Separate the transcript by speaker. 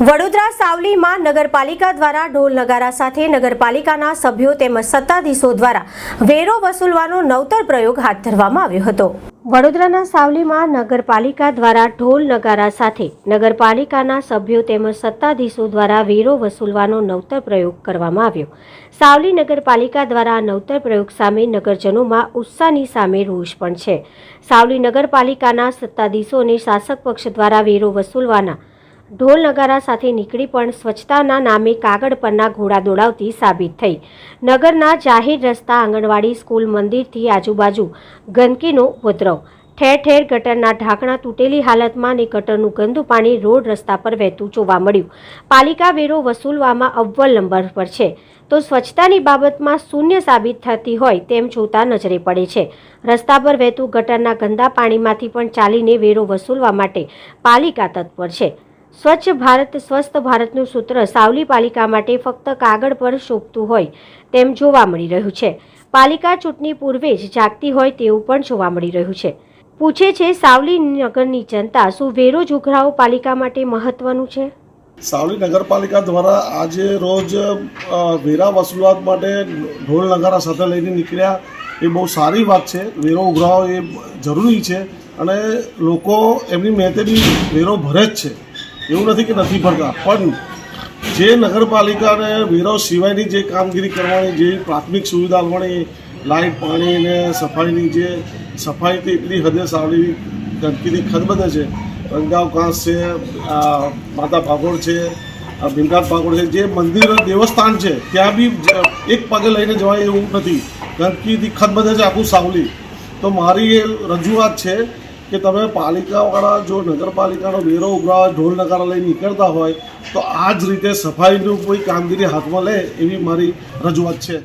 Speaker 1: વડોદરા સાવલીમાં નગરપાલિકા દ્વારા ઢોલ નગારા સાથે નગરપાલિકાના સભ્યો તેમજ સત્તાધીશો દ્વારા વેરો વસૂલવાનો નવતર પ્રયોગ હાથ ધરવામાં આવ્યો હતો. વડોદરાના સાવલીમાં નગરપાલિકા દ્વારા ઢોલ નગારા સાથે નગરપાલિકાના સભ્યો તેમજ સત્તાધીશો દ્વારા વેરો વસૂલવાનો નવતર પ્રયોગ કરવામાં આવ્યો. સાવલી નગરપાલિકા દ્વારા નવતર પ્રયોગ સામે નગરજનોમાં ઉત્સાહની સામે રોષ પણ છે. સાવલી નગરપાલિકાના સત્તાધીશો અને શાસક પક્ષ દ્વારા વેરો વસૂલવાના ઢોલ નગારા સાથે નીકળી પણ સ્વચ્છતાના નામે કાગળ પરના ઘોડા દોડાવતી સાબિત થઈ. નગરના જાહેર રસ્તા આંગણવાડી સ્કૂલ મંદિરથી આજુબાજુ ગંદકીનો ઉપદ્રવ. ઠેર ઠેર ગટરના ઢાંકણા તૂટેલી હાલતમાં અને ગટરનું ગંદુ પાણી રોડ રસ્તા પર વહેતું જોવા મળ્યું. પાલિકા વેરો વસૂલવામાં અવ્વલ નંબર પર છે. તો સ્વચ્છતાની બાબતમાં શૂન્ય સાબિત થતી હોય તેમ જોતા નજરે પડે છે. રસ્તા પર વહેતું ગટરના ગંદા પાણીમાંથી પણ ચાલીને વેરો વસૂલવા માટે પાલિકા તત્પર છે. સ્વચ્છ ભારત, સ્વસ્થ ભારતનું સૂત્ર સાવલી પાલિકા માટે ફક્ત કાગળ પર શોભતું હોય તેમ જોવા મળી રહ્યું છે. પાલિકા ચૂંટણી પૂર્વે જ જાગતી હોય તેવું પણ જોવા મળી રહ્યું છે. પૂછે છે, સાવલી નગરની જનતા શું વેરો ઝુઘરાઓ પાલિકા માટે મહત્વનું છે?
Speaker 2: સાવલી નગરપાલિકા દ્વારા આજે રોજ વેરા વસૂલાત માટે ઢોલ નગારા સાથે લઈને નીકળ્યા. એ બહુ સારી વાત છે. વેરો ઉઘરાવો એ જરૂરી છે અને લોકો એમની મહેતેથી વેરો ભરે જ છે. એવું નથી કે નથી ભરતા પણ જે નગરપાલિકાને વેરો સિવાયની જે કામગીરી કરવાની, જે પ્રાથમિક સુવિધા આપવાની લાઇટ પાણી ને સફાઈની જે સફાઈ તો એટલી હદે સાવલી ગંદકીથી ખદબદે છે. રંગાવ કાંસ છે માતા ભાગોળ છે ભીમરાજ ભાગોળ છે, જે મંદિર, દેવસ્થાન છે, ત્યાં બી એક પગે લઈને જવાય એવું નથી. ગંદકીથી ખદબદે છે આખું સાવલી. તો મારી એ રજૂઆત છે કે તમે પાલિકાવાળા જો નગરપાલિકાનો વેરો ઉઘરાવા ઢોલ નગારા લઈને નીકળતા હોય, તો આ જ રીતે સફાઈનું કોઈ કામગીરી હાથમાં લે એવી મારી રજૂઆત છે.